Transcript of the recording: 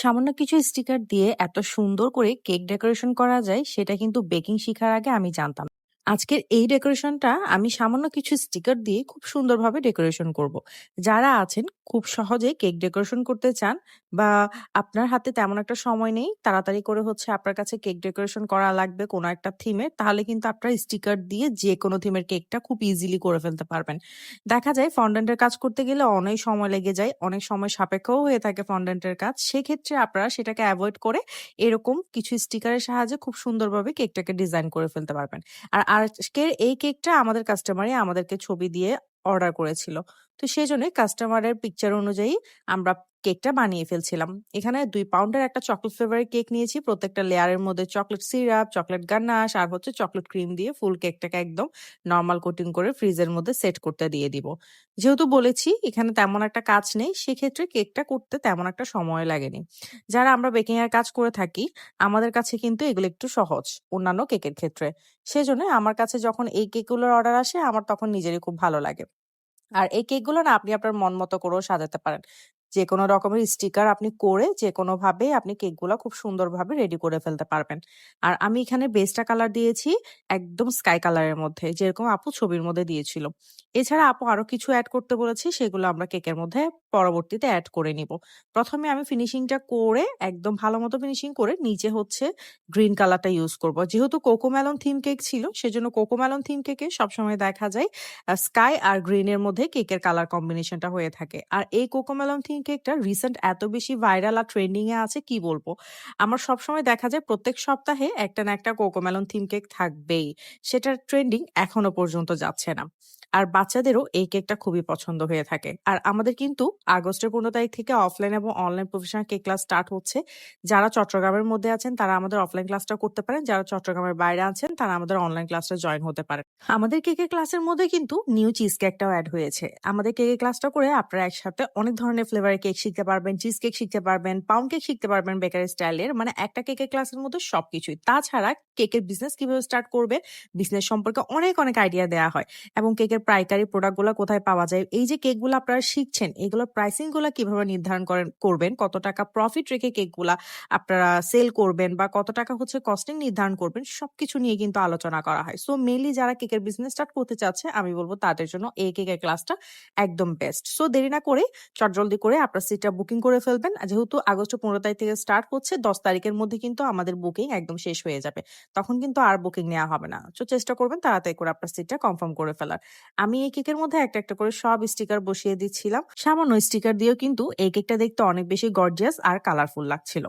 সামান্য কিছু স্টিকার দিয়ে এত সুন্দর করে কেক ডেকোরেশন করা যায়, সেটা কিন্তু বেকিং শিখার আগে আমি জানতাম। আজকের এই ডেকোরেশনটা আমি সামান্য কিছু স্টিকার দিয়ে খুব সুন্দরভাবে ডেকোরেশন করব। যারা আছেন, খুব সহজে কেক ডেকোরেশন করতে চান বা আপনার হাতে তেমন একটা সময় নেই, তাড়াতাড়ি করে হচ্ছে আপনার কাছে কেক ডেকোরেশন করা লাগবে কোনো একটা থিমে, তাহলে কিন্তু আপনার স্টিকার দিয়ে যে কোনো থিমের কেকটা খুব ইজিলি করে ফেলতে পারবেন। দেখা যায় ফন্ডেন্টের কাজ করতে গেলে অনেক সময় লেগে যায়, অনেক সময় সাপেক্ষও হয়ে থাকে ফন্ডেন্টের কাজ। সেক্ষেত্রে আপনারা সেটাকে অ্যাভয়েড করে এরকম কিছু স্টিকারের সাহায্যে খুব সুন্দরভাবে কেকটাকে ডিজাইন করে ফেলতে পারবেন। আর আজকের এই কেকটা আমাদের কাস্টমারে আমাদেরকে ছবি দিয়ে অর্ডার করেছিল। তো সেই জন্য কাস্টমারের পিকচার অনুযায়ী আমরা কেকটা বানিয়ে ফেলছিলাম। এখানে দুই পাউন্ডের একটা চকলেট ফ্লেভারের কেক নিয়েছি। প্রত্যেকটা লেয়ারের মধ্যে চকলেট সিরাপ চকলেট গান্নাশ আর হচ্ছে চকলেট ক্রিম দিয়ে ফুল কেকটাকে একদম নর্মাল কোটিং করে ফ্রিজের মধ্যে সেট করতে দিয়ে দিব। যেহেতু বলেছি, এখানে তেমন একটা কাজ নেই। সেক্ষেত্রে কেকটা করতে তেমন একটা সময় লাগেনি। যারা আমরা বেকিং এর কাজ করে থাকি, আমাদের কাছে কিন্তু এগুলো একটু সহজ অন্যান্য কেকের ক্ষেত্রে। সেজন্য আমার কাছে যখন এই কেকগুলোর অর্ডার আসে, আমার তখন নিজেরই খুব ভালো লাগে। আর এই কেকগুলো না আপনি আপনার মন মতো করেও সাজাতে পারেন। যে কোনো রকমের স্টিকার আপনি করে যে কোনো ভাবে আপনি কেকগুলো খুব সুন্দরভাবে রেডি করে ফেলতে পারবেন। আর আমি এখানে বেসটা কালার দিয়েছি একদম স্কাই কালারের মধ্যে, যেরকম আপু ছবির মধ্যে দিয়েছিল। এছাড়া আপু আরও কিছু অ্যাড করতে বলেছি, সেগুলো আমরা কেকের মধ্যে পরবর্তীতে অ্যাড করে নিব। প্রথমে আমি ফিনিশিংটা করে, একদম ভালো মতো ফিনিশিং করে নিচে হচ্ছে গ্রিন কালারটা ইউজ করব। যেহেতু কোকো কোকোমেলন থিম কেক ছিল, সেজন্য কোকোমেলন থিম কেকে সবসময় দেখা যায় স্কাই আর গ্রিনের মধ্যে কেকের কালার কম্বিনেশনটা হয়ে থাকে। আর এই কোকোমেলন থিম কেকটা রিসেন্ট এত বেশি ভাইরাল আর ট্রেন্ডিং এ আছে, কি বলব? আমার সবসময় দেখা যায় প্রত্যেক সপ্তাহে একটা না একটা কোকোমেলন থিম কেক থাকবেই। সেটার ট্রেন্ডিং এখনও পর্যন্ত যাচ্ছে না। আর বাচ্চাদেরও এই কেকটা খুবই পছন্দ হয়ে থাকে। আর আমাদের কিন্তু আগস্টের পনেরো তারিখ থেকে অফলাইন এবং online professional cake class start হচ্ছে। যারা চট্টগ্রামের মধ্যে আছেন, তারা আমাদের অফলাইন ক্লাসটা করতে পারেন। যারা চট্টগ্রামের বাইরে আছেন, তারা আমাদের অনলাইন ক্লাসটা জয়েন হতে পারেন। আমাদের কেকের ক্লাসের মধ্যে কিন্তু নিউ চিজ কেকটাও অ্যাড হয়েছে। আমাদের কেকের ক্লাসটা করে আপনারা একসাথে অনেক ধরনের ফ্লেভারের কেক শিখতে পারবেন, চিজ কেক শিখতে পারবেন, পাউন্ড কেক শিখতে পারবেন বেকারি স্টাইলের মানে একটা কেকের ক্লাসের মধ্যে সবকিছুই। তাছাড়া কেকের বিজনেস কীভাবে স্টার্ট করবে? বিজনেস সম্পর্কে অনেক অনেক আইডিয়া দেওয়া হয়। এবং কেকের পাইকারি প্রোডাক্টগুলো কোথায় পাওয়া যায়? এই যে কেকগুলো আপনারা শিখছেন, এগুলোর প্রাইসিংগুলা কীভাবে নির্ধারণ করেন, করবেন? কত টাকা প্রফিট রেখে কেকগুলা আপনারা সেল করবেন? বা কত টাকা হচ্ছে কস্টিং নির্ধারণ করবেন? সবকিছু নিয়ে কিন্তু আলোচনা করা হয়। সো মেনলি যারা কেকের বিজনেস স্টার্ট করতে চাচ্ছে, আমি বলব তাদের জন্য এই কেকের ক্লাসটা একদম বেস্ট সো দেরি না করে চটজলদি করে আপনার সিটটা বুকিং করে ফেলবেন। যেহেতু আগস্ট পনেরো তারিখ থেকে স্টার্ট করছে দশ তারিখের মধ্যে কিন্তু আমাদের বুকিং একদম শেষ হয়ে যাবে। তখন কিন্তু আর বুকিং নেওয়া হবে না। তো চেষ্টা করবেন তাড়াতাড়ি করে আপনার সিটটা কনফার্ম করে ফেলার। আমি এই কেকের মধ্যে একটা একটা করে সব স্টিকার বসিয়ে দিচ্ছিলাম। সামান্য স্টিকার দিয়েও কিন্তু এই কেকটা দেখতে অনেক বেশি গর্জিয়াস আর কালারফুল লাগছিল।